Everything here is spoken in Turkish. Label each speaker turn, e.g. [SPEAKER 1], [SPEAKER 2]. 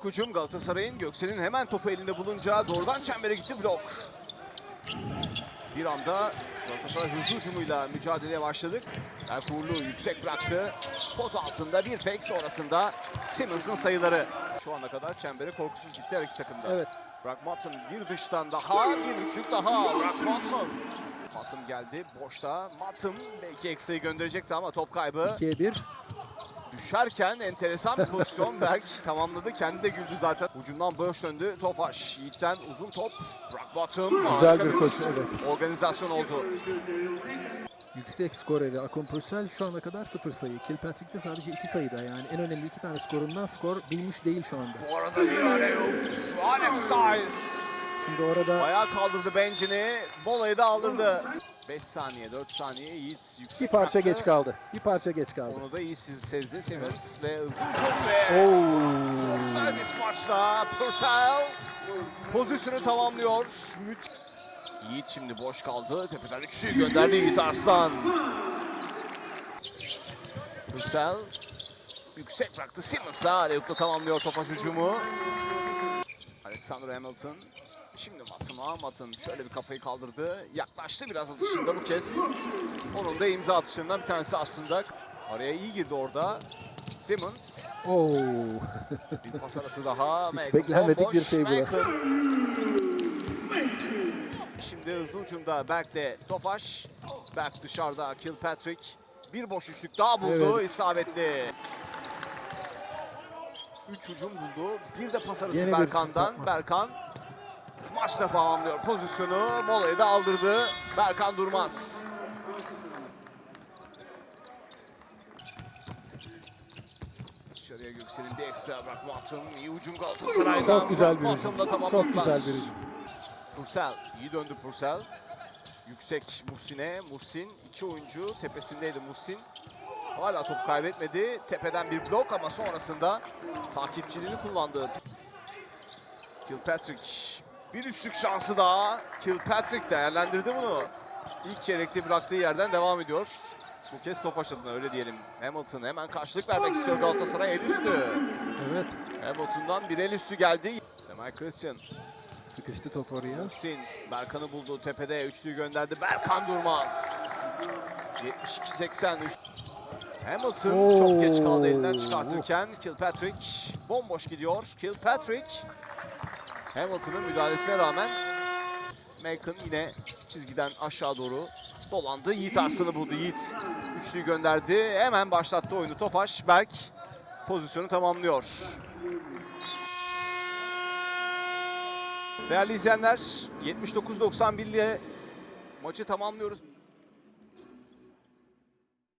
[SPEAKER 1] İlk hücum Galatasaray'ın Göksel'in hemen topu elinde bulunca doğrudan çembere gitti blok. Bir anda Galatasaray hızlı hücumuyla mücadeleye başladık. Erkuğurlu yüksek bıraktı. Pot altında bir fake sonrasında Simmons'ın sayıları. Şu ana kadar çembere korkusuz gitti her iki takımda.
[SPEAKER 2] Evet.
[SPEAKER 1] Brock Bottom bir dıştan daha bir üçlük daha. Brock Bottom. Bottom geldi boşta. Bottom belki ekstrayı gönderecekti ama top kaybı.
[SPEAKER 2] 2'ye 1.
[SPEAKER 1] Düşerken enteresan bir pozisyon. Berk tamamladı. Kendi de güldü zaten. Ucundan boş döndü. Tofaş. Yiğit'ten uzun top. Brock Bottom.
[SPEAKER 2] Güzel bir koşu evet.
[SPEAKER 1] Organizasyon oldu.
[SPEAKER 2] Yüksek skoreri Akon Pürsel şu ana kadar 0 sayı. Kilpatrick'te sadece 2 sayıda yani en önemli iki tane skorundan skor bilmiş değil şu anda.
[SPEAKER 1] Bu arada bir arayop. Alex Size.
[SPEAKER 2] Şimdi orada
[SPEAKER 1] Ayağa kaldırdı bencini. Molayı da aldırdı. 5 saniye, 4 saniye Yiğit yüksek
[SPEAKER 2] bir parça
[SPEAKER 1] bıraktı.
[SPEAKER 2] geç kaldı. Bir parça geç kaldı.
[SPEAKER 1] Onu da iyi sezdi Simmons ve hızlı çok ve
[SPEAKER 2] Oo.
[SPEAKER 1] servis maçta Purcell pozisyonu tamamlıyor. Müt Yiğit şimdi boş kaldı. Tepeden üçlüyü gönderdi Yiğit Arslan. Purcell yüksek bıraktı Simmons'a. Aleyhup'la tamamlıyor topaş hücumu. Alexander Hamilton. Şimdi Matım'a, Matın şöyle bir kafayı kaldırdı. Yaklaştı biraz atışında bu kez. Onun da imza atışlarından bir tanesi aslında. Araya iyi girdi orada. Simmons.
[SPEAKER 2] Oo.
[SPEAKER 1] Bir pas arası daha.
[SPEAKER 2] Hiç
[SPEAKER 1] Macon
[SPEAKER 2] beklenmedik
[SPEAKER 1] bomboş.
[SPEAKER 2] bir şey bu.
[SPEAKER 1] Şimdi hızlı ucunda Berk'le Tofaş. Berk dışarıda Kilpatrick. Bir boş üçlük daha buldu.
[SPEAKER 2] Evet.
[SPEAKER 1] isabetli. Üç hücum buldu. Bir de pas arası
[SPEAKER 2] Yine
[SPEAKER 1] Berkan'dan. Berkan smaçla tamamlıyor pozisyonu. Molayı da aldırdı. Berkan Durmaz. Dışarıya Göksel'in bir ekstra bırak Bottom. İyi hücum Galatasaray'dan.
[SPEAKER 2] Çok güzel bir hücum. Çok güzel bir hücum.
[SPEAKER 1] Pursel iyi döndü Pursel. Yüksek Muhsin'e. Muhsin iki oyuncu tepesindeydi Muhsin. Hala top kaybetmedi. Tepeden bir blok ama sonrasında takipçiliğini kullandı. Kilpatrick bir üçlük şansı daha. Kilpatrick değerlendirdi bunu. İlk çeyrekte bıraktığı yerden devam ediyor. Bu kez Tofaş adına öyle diyelim. Hamilton hemen karşılık vermek istiyor Galatasaray el üstü.
[SPEAKER 2] Evet.
[SPEAKER 1] Hamilton'dan bir el üstü geldi. Semay Christian
[SPEAKER 2] Sıkıştı top oraya.
[SPEAKER 1] Muhsin Berkan'ı buldu tepede üçlüyü gönderdi. Berkan Durmaz. 72-83. Hamilton
[SPEAKER 2] Oo.
[SPEAKER 1] çok geç kaldı elinden çıkartırken Kilpatrick bomboş gidiyor. Kilpatrick Hamilton'ın müdahalesine rağmen Macon yine çizgiden aşağı doğru dolandı. Yiğit Arslan'ı buldu. Yiğit üçlüyü gönderdi. Hemen başlattı oyunu Tofaş. Berk pozisyonu tamamlıyor. Değerli izleyenler 79-91 ile maçı tamamlıyoruz.